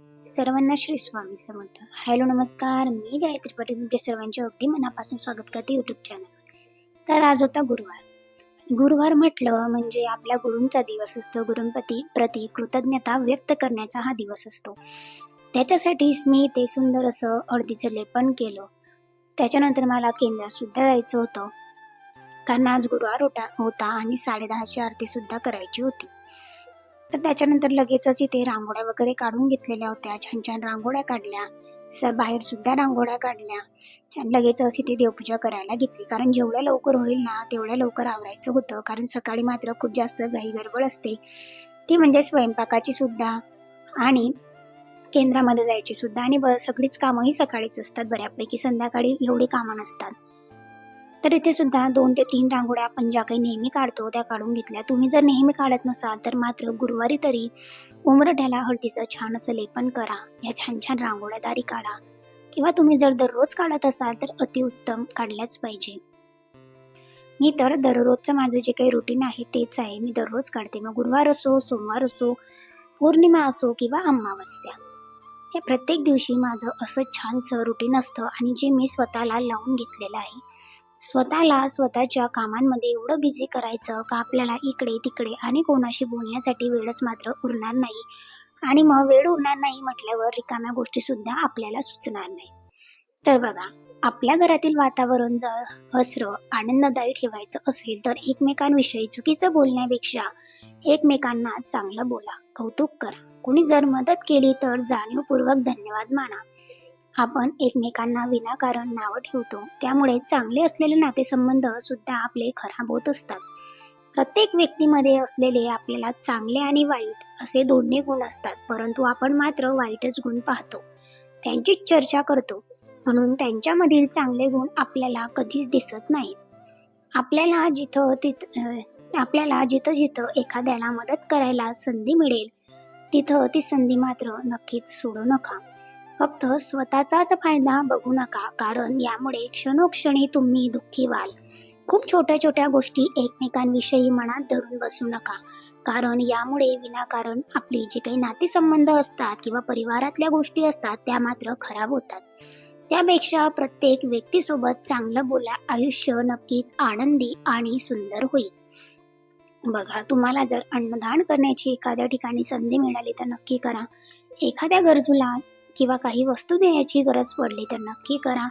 सर्वांना श्री स्वामी समर्थ. हॅलो नमस्कार. मी गायत्री पाटील तुमच्या सर्वांचे अगदी मनापासून स्वागत करते यूट्यूब चॅनल तर आज होता गुरुवार. गुरुवार म्हटलं म्हणजे आपल्या गुरूंचा दिवस असतो. गुरुंपती प्रति कृतज्ञता व्यक्त करण्याचा हा दिवस असतो. त्याच्यासाठीच मी ते सुंदर असं हळदीचं लेपन केलं. त्याच्यानंतर मला केंद्रात सुद्धा जायचं होतं. कारण आज गुरुवार होता होता आणि साडेदहाची आरती सुद्धा करायची होती. तर त्याच्यानंतर लगेचच इथे रांगोळ्या वगैरे काढून घेतलेल्या होत्या. छान छान रांगोळ्या काढल्या. स बाहेर सुद्धा रांगोळ्या काढल्या. लगेचच इथे देवपूजा करायला घेतली. कारण जेवढ्या लवकर होईल ना तेवढ्या लवकर आवरायचं होतं. कारण सकाळी मात्र खूप जास्त घाई गडबड असते. ती म्हणजे स्वयंपाकाची सुद्धा आणि केंद्रामध्ये जायची सुद्धा. आणि ब सगळीच कामंही सकाळीच असतात बऱ्यापैकी. संध्याकाळी एवढी कामं नसतात. तर इथे सुद्धा दोन ते तीन रांगोळ्या आपण ज्या काही नेहमी काढतो त्या काढून घेतल्या. तुम्ही जर नेहमी काढत नसाल तर मात्र गुरुवारी तरी उमरठ्याला हळदीचं छान असं लेपन करा. या छान छान रांगोळ्या दारी काढा. किंवा तुम्ही जर दररोज काढत असाल तर अतिउत्तम काढल्याच पाहिजे. मी तर दररोजचं माझं जे काही रुटीन आहे तेच आहे. मी दररोज काढते. मग गुरुवार असो सोमवार असो पौर्णिमा असो किंवा अमावस्या. हे प्रत्येक दिवशी माझं असं छानसं रुटीन असतं आणि जे मी स्वतःला लावून घेतलेलं आहे स्वतःला स्वतःच्या कामांमध्ये एवढं बिझी करायचं का आपल्याला इकडे तिकडे आणि कोणाशी बोलण्यासाठी वेळच मात्र उरणार नाही. आणि मग वेळ उरणार नाही म्हटल्यावर रिकाम्या गोष्टी सुद्धा आपल्याला सुचणार नाही. तर बघा आपल्या घरातील वातावरण जर हसरं आनंददायी ठेवायचं असेल तर एकमेकांविषयी चुकीचं बोलण्यापेक्षा एकमेकांना चांगलं बोला कौतुक करा. कुणी जर मदत केली तर जाणीवपूर्वक धन्यवाद माना. आपण एकमेकांना विनाकारण नावं ठेवतो. त्यामुळे चांगले असलेले नातेसंबंध सुद्धा आपले खराब होत असतात. प्रत्येक व्यक्तीमध्ये असलेले आपल्याला चांगले आणि वाईट असे दोन्ही गुण असतात परंतु आपण मात्र वाईटच गुण पाहतो. त्यांचीच चर्चा करतो. म्हणून त्यांच्यामधील चांगले गुण आपल्याला कधीच दिसत नाहीत. आपल्याला जिथं तिथं आपल्याला जिथं जिथं एखाद्याला मदत करायला संधी मिळेल तिथं ती संधी मात्र नक्कीच सोडू नका. फक्त स्वतःचाच फायदा बघू नका कारण यामुळे क्षणोक्षणी तुम्ही दुःखी व्हाल. खूप छोट्या छोट्या गोष्टी एकमेकांविषयी मनात धरून बसू नका कारण यामुळे विनाकारण आपली जे काही नातेसंबंध असतात किंवा परिवारातल्या गोष्टी असतात त्या मात्र खराब होतात. त्यापेक्षा प्रत्येक व्यक्तीसोबत चांगलं बोला आयुष्य नक्कीच आनंदी आणि सुंदर होईल. बघा तुम्हाला जर अन्नदान करण्याची एखाद्या ठिकाणी संधी मिळाली तर नक्की करा. एखाद्या गरजूला किंवा काही वस्तू देण्याची गरज पडली तर नक्की करा.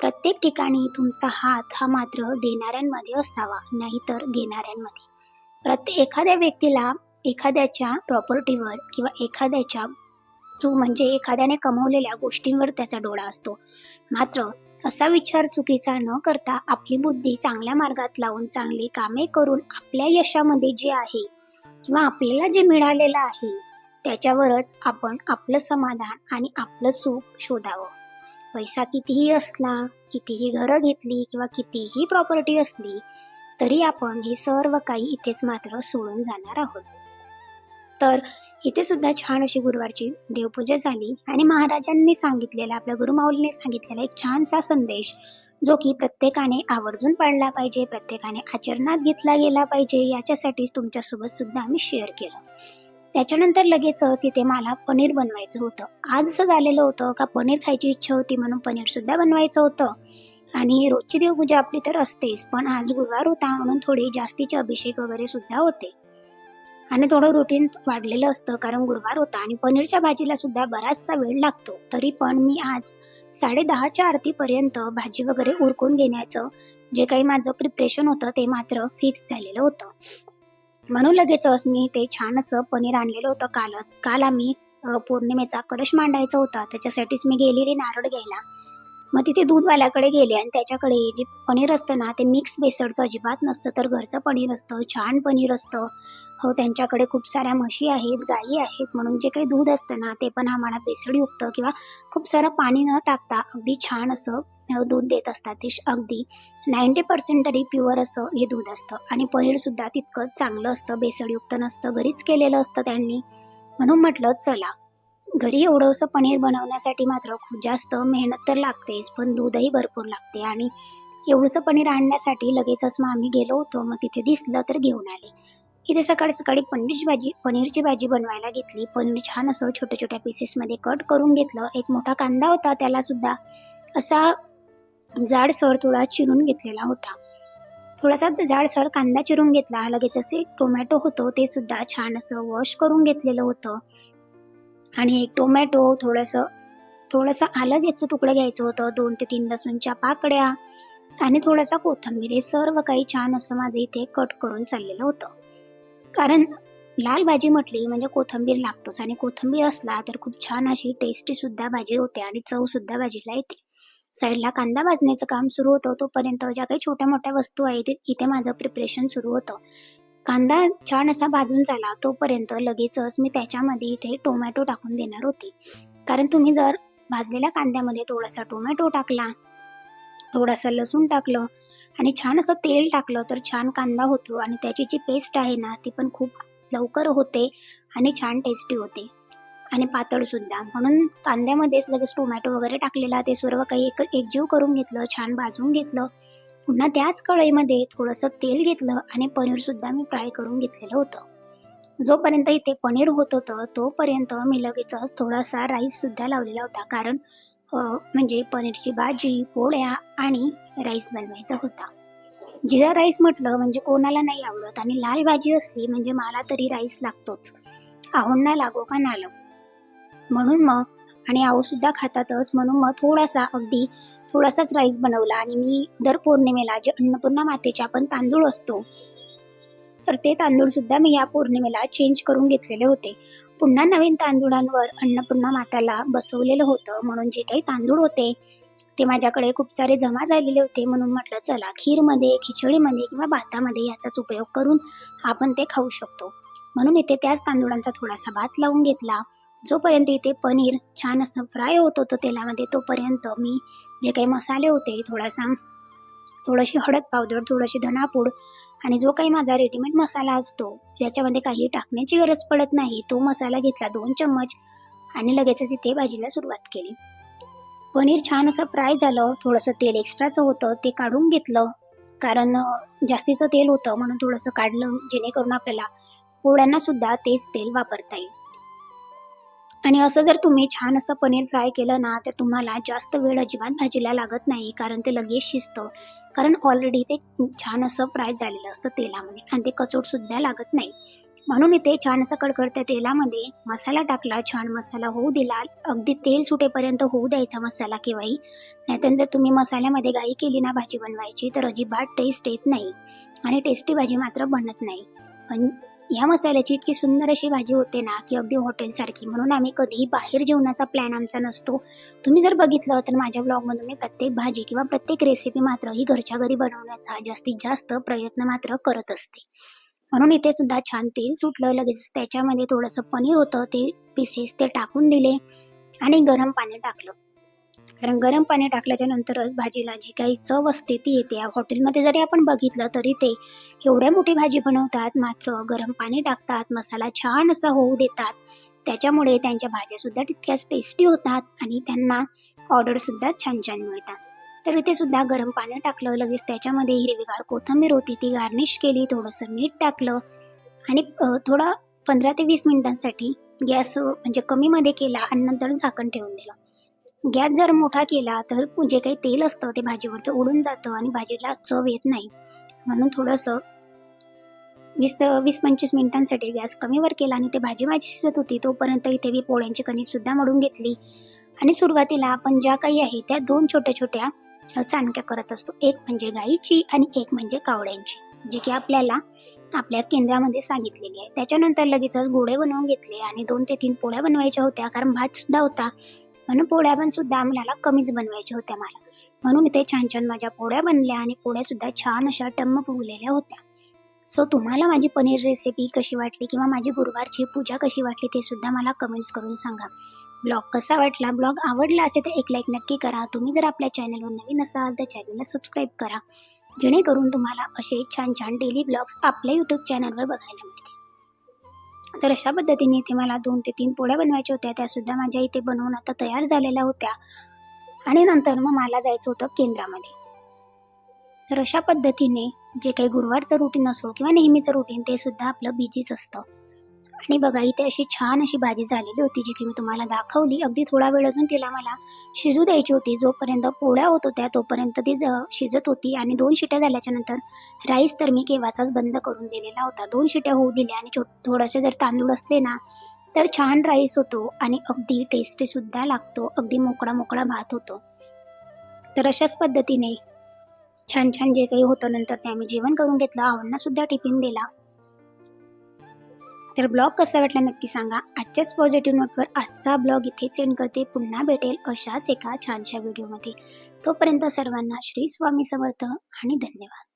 प्रत्येक ठिकाणी तुमचा हात हा मात्र देणाऱ्यांमध्ये असावा नाहीतर घेणाऱ्यांमध्ये. प्रत्येक एखाद्या व्यक्तीला एखाद्याच्या प्रॉपर्टीवर किंवा एखाद्याच्या जो म्हणजे एखाद्याने कमवलेल्या गोष्टींवर त्याचा डोळा असतो. मात्र असा विचार चुकीचा न करता आपली बुद्धी चांगल्या मार्गात लावून चांगली कामे करून आपल्या यशामध्ये जे आहे किंवा आपल्याला जे मिळालेलं आहे त्याच्यावरच आपण आपलं समाधान आणि आपलं सुख शोधावं. पैसा कितीही असला कितीही घरं घेतली किंवा कितीही प्रॉपर्टी असली तरी आपण हे सर्व काही इथेच मात्र सोडून जाणार आहोत. तर इथे सुद्धा छान अशी गुरुवारची देवपूजा झाली आणि महाराजांनी सांगितलेला आपल्या गुरुमाऊलीने सांगितलेला एक छानसा संदेश जो की प्रत्येकाने आवर्जून पाळला पाहिजे प्रत्येकाने आचरणात घेतला गेला पाहिजे याच्यासाठीच तुमच्यासोबत सुद्धा आम्ही शेअर केलं. त्याच्यानंतर लगेचच इथे मला पनीर बनवायचं होतं. आज असं झालेलं होतं का पनीर खायची इच्छा होती म्हणून पनीर सुद्धा बनवायचं होतं. आणि रोजची देवपूजा आपली तर असतेच पण आज गुरुवार होता म्हणून थोडे जास्तीचे अभिषेक वगैरे सुद्धा होते. आणि थोडं रुटीन वाढलेलं असतं कारण गुरुवार होता आणि पनीरच्या भाजीला सुद्धा बराचसा वेळ लागतो. तरी पण मी आज साडे दहाच्या आरतीपर्यंत भाजी वगैरे उरकून घेण्याचं जे काही माझं प्रिपरेशन होतं ते मात्र फिक्स झालेलं होतं. म्हणून लगेचच मी ते छान असं पनीर आणलेलं होतं कालच. काल आम्ही पौर्णिमेचा कलश मांडायचा होता. त्याच्यासाठीच मी गेलेली नारळ घ्यायला. मग तिथे दूधवाल्याकडे गेले आणि त्याच्याकडे जे पनीर असतं ना ते मिक्स बेसडचं अजिबात नसतं तर घरचं पनीर असतं छान पनीर असतं. हो त्यांच्याकडे खूप साऱ्या म्हशी आहेत गायी आहेत म्हणून जे काही दूध असतं ना ते पण आम्हाला बेसडयुक्त किंवा खूप सारं पाणी न टाकता अगदी छान असं दूध देत असतात. ते श- अगदी नाईंटी पर्सेंट तरी प्युअर असं हे दूध असतं. आणि पनीरसुद्धा तितकं चांगलं असतं बेसळयुक्त नसतं घरीच केलेलं असतं त्यांनी. म्हणून म्हटलं चला घरी एवढंसं पनीर बनवण्यासाठी मात्र खूप जास्त मेहनत तर लागतेच पण दूधही भरपूर लागते. आणि एवढंसं पनीर आणण्यासाठी लगेचच मग आम्ही गेलो होतो. मग तिथे दिसलं तर घेऊन आले. इथे सकाळी सकाळी पनीरची भाजी पनीरची भाजी बनवायला घेतली. पनीर छान असं छोट्या छोट्या पीसेसमध्ये कट करून घेतलं. एक मोठा कांदा होता त्याला सुद्धा असा जाडसर थोडा चिरून घेतलेला होता. थोडासा जाडसर कांदा चिरून घेतला. लगेच एक टोमॅटो होतं ते सुद्धा छान असं वॉश करून घेतलेलं होतं. आणि एक टोमॅटो थोडंसं थोडंसं आलं घ्यायचं तुकडं घ्यायचं होतं. दोन ते तीन लसूणच्या पाकड्या आणि थोडासा कोथिंबीर. हे सर्व काही छान असं माझं इथे कट करून चाललेलं होतं. कारण लाल भाजी म्हटली म्हणजे कोथिंबीर लागतोच. आणि कोथिंबीर असला तर खूप छान अशी टेस्टी सुद्धा भाजी होते आणि चव सुद्धा भाजीला येते. साईडला कांदा भाजण्याचं काम सुरू होतं. तोपर्यंत ज्या काही छोट्या मोठ्या वस्तू आहेत इथे माझं प्रिपरेशन सुरू होतं. कांदा छान असा भाजून झाला तोपर्यंत लगेचच मी त्याच्यामध्ये इथे टोमॅटो टाकून देणार होते. कारण तुम्ही जर भाजलेल्या कांद्यामध्ये थोडासा टोमॅटो टाकला थोडासा लसूण टाकलं आणि छान असं तेल टाकलं तर छान कांदा होतो. आणि त्याची जी पेस्ट आहे ना ती पण खूप लवकर होते आणि छान टेस्टी होते. आणि पातळ सुद्धा. म्हणून कांद्यामध्येच लगेच टोमॅटो वगैरे टाकलेला ते सर्व काही एक एकजीव करून घेतलं छान भाजून घेतलं. पुन्हा त्याच कढईमध्ये थोडंसं तेल घेतलं आणि पनीर सुद्धा मी फ्राय करून घेतलेलं होतं. जोपर्यंत इथे पनीर होत होतं तोपर्यंत मी लगेचच थोडासा राईस सुद्धा लावलेला होता. कारण म्हणजे पनीरची भाजी पोळ्या आणि राईस बनवायचा होता. जिरा राईस म्हटलं म्हणजे कोणाला नाही आवडत आणि लाल भाजी असली म्हणजे मला तरी राईस लागतोच. आहोंना लागो का ना लागो? म्हणून मग आणि आऊ सुद्धा खातातच. म्हणून मग थोडासा अगदी थोडासाच राईस बनवला आणि मी दर पौर्णिमेला जे अन्नपूर्णा मातेच्या आपण तांदूळ असतो तर ते तांदूळ सुद्धा मी या पौर्णिमेला चेंज करून घेतलेले होते. पुन्हा नवीन तांदूळांवर अन्नपूर्णा माताला बसवलेलं होतं. म्हणून जे काही तांदूळ होते ते माझ्याकडे खूप सारे जमा झालेले होते. म्हणून म्हटलं चला खीरमध्ये खिचडीमध्ये किंवा भातामध्ये याचाच उपयोग करून आपण ते खाऊ शकतो. म्हणून इथे त्याच तांदूळांचा थोडासा भात लावून घेतला. जोपर्यंत इथे पनीर छान असं फ्राय होत होतं तेलामध्ये तोपर्यंत मी जे काही मसाले होते थोडासा थोडीशी हळद पावडर थोडीशी धनापूड आणि जो काही माझा रेडीमेड मसाला असतो त्याच्यामध्ये काही टाकण्याची गरज पडत नाही. तो मसाला घेतला दोन चम्मच आणि लगेचच इथे भाजीला सुरुवात केली. पनीर छान असं फ्राय झालं थोडंसं तेल एक्स्ट्राचं होतं ते काढून घेतलं. कारण जास्तीचं तेल होतं म्हणून थोडंसं काढलं जेणेकरून आपल्याला पोळ्यांना सुद्धा तेच तेल वापरता येईल. आणि असं जर तुम्ही छान असं पनीर फ्राय केलं ना तर तुम्हाला जास्त वेळ अजिबात भाजीला लागत नाही कारण ते लगेच शिजतं. कारण ऑलरेडी ते छान असं फ्राय झालेलं असतं तेलामध्ये आणि ते कचोटसुद्धा लागत नाही. म्हणून इथे छान असं कडकडत्या तेलामध्ये मसाला टाकला छान मसाला होऊ दिला. अगदी तेल सुटेपर्यंत होऊ द्यायचा मसाला केव्हाही. नाहीतर जर तुम्ही मसाल्यामध्ये घाई केली ना भाजी बनवायची तर अजिबात टेस्ट येत नाही. आणि टेस्टी भाजी मात्र बनत नाही. पण या मसाल्याची इतकी सुंदर अशी भाजी होते ना की अगदी हॉटेलसारखी. म्हणून आम्ही कधीही बाहेर जेवणाचा प्लॅन आमचा नसतो. तुम्ही जर बघितलं तर माझ्या ब्लॉगमधून मी प्रत्येक भाजी किंवा प्रत्येक रेसिपी मात्र ही घरच्या घरी बनवण्याचा जास्तीत जास्त प्रयत्न मात्र करत असते. म्हणून इथे सुद्धा छान तेल सुटलं लगेच. त्याच्यामध्ये थोडंसं पनीर होतं ते पीसेस ते टाकून दिले आणि गरम पाणी टाकलं. कारण गरम पाणी टाकल्याच्या नंतरच भाजीला जी काही चव असते ती येते. हॉटेलमध्ये जरी आपण बघितलं तरी ते एवढ्या मोठी भाजी बनवतात मात्र गरम पाणी टाकतात मसाला छान असा होऊ देतात. त्याच्यामुळे त्यांच्या भाज्या सुद्धा तितक्याच टेस्टी होतात आणि त्यांना ऑर्डर सुद्धा छान छान मिळतात. तर इथे सुद्धा गरम पाणी टाकलं लगेच त्याच्यामध्ये हिरवीगार कोथिंबीर होती ती गार्निश केली थोडंसं मीठ टाकलं आणि थोडा पंधरा ते वीस मिनिटांसाठी गॅस म्हणजे कमीमध्ये केला आणि नंतर झाकण ठेवून दिलं. गॅस जर मोठा केला तर जे काही तेल असतं ते भाजीवरचं उडून जातं आणि भाजीला चव येत नाही. म्हणून थोडंसं वीस वीस पंचवीस मिनिटांसाठी गॅस कमीवर केला आणि ते भाजी माझी शिजत होती तोपर्यंत इथे मी पोळ्यांची कणिकसुद्धा मळून घेतली. आणि सुरुवातीला आपण ज्या काही आहे त्या दोन छोट्या छोट्या चाणक्या करत असतो. एक म्हणजे गाईची आणि एक म्हणजे कावड्यांची जे की आपल्याला आपल्या केंद्रामध्ये सांगितलेली आहे. त्याच्यानंतर लगेचच गोळे बनवून घेतले आणि दोन ते तीन पोळ्या बनवायच्या होत्या कारण भात सुद्धा होता. म्हणून पोळ्या पण सुद्धा मला कमीच बनवायच्या होत्या मला. म्हणून इथे छान छान माझ्या पोळ्या बनल्या आणि पोळ्या सुद्धा छान अशा टम्म फुगलेल्या होत्या. सो तुम्हाला माझी पनीर रेसिपी कशी वाटली किंवा माझी गुरुवारची पूजा कशी वाटली ते सुद्धा मला कमेंट्स करून सांगा. ब्लॉग कसा वाटला? ब्लॉग आवडला असेल तर एक लाईक नक्की करा. तुम्ही जर आपल्या चॅनलवर नवीन असाल तर चॅनलला सबस्क्राईब करा. जेणेकरून तुम्हाला असे छान छान डेली ब्लॉग्स आपल्या यूट्यूब चॅनलवर बघायला मिळतील. तर अशा पद्धतीने इथे मला दोन ते तीन पोळ्या बनवायच्या होत्या. त्यासुद्धा माझ्या इथे बनवून आता तयार झालेल्या होत्या. आणि नंतर मग मला जायचं होतं केंद्रामध्ये. तर अशा पद्धतीने जे काही गुरुवारचं रुटीन असो किंवा नेहमीचं रुटीन ते सुद्धा आपलं बिझीच असतं. आणि बघा इथे अशी छान अशी भाजी झालेली होती जी की मी तुम्हाला दाखवली. अगदी थोडा वेळ अजून तिला मला शिजू द्यायची होती. जोपर्यंत पोळ्या होत होत्या तोपर्यंत ती ज- शिजत होती. आणि दोन शिट्या झाल्याच्यानंतर राईस तर मी केव्हाचाच बंद करून दिलेला होता. दोन शिट्या होऊ दिल्या आणि छो जर तांदूळ असले ना तर छान राईस होतो आणि अगदी टेस्टी सुद्धा लागतो. अगदी मोकळा मोकळा भात होतो. तर अशाच पद्धतीने छान छान जे काही होतं नंतर ते आम्ही जेवण करून घेतलं. आवडना सुद्धा टिफिन दिला. तर ब्लॉग कसा वाटला नक्की सांगा. आजच्याच पॉझिटिव्ह नोटवर आजचा ब्लॉग इथे चेंड करते. पुन्हा भेटेल अशाच एका छानशा व्हिडिओमध्ये तोपर्यंत सर्वांना श्री स्वामी समर्थ आणि धन्यवाद.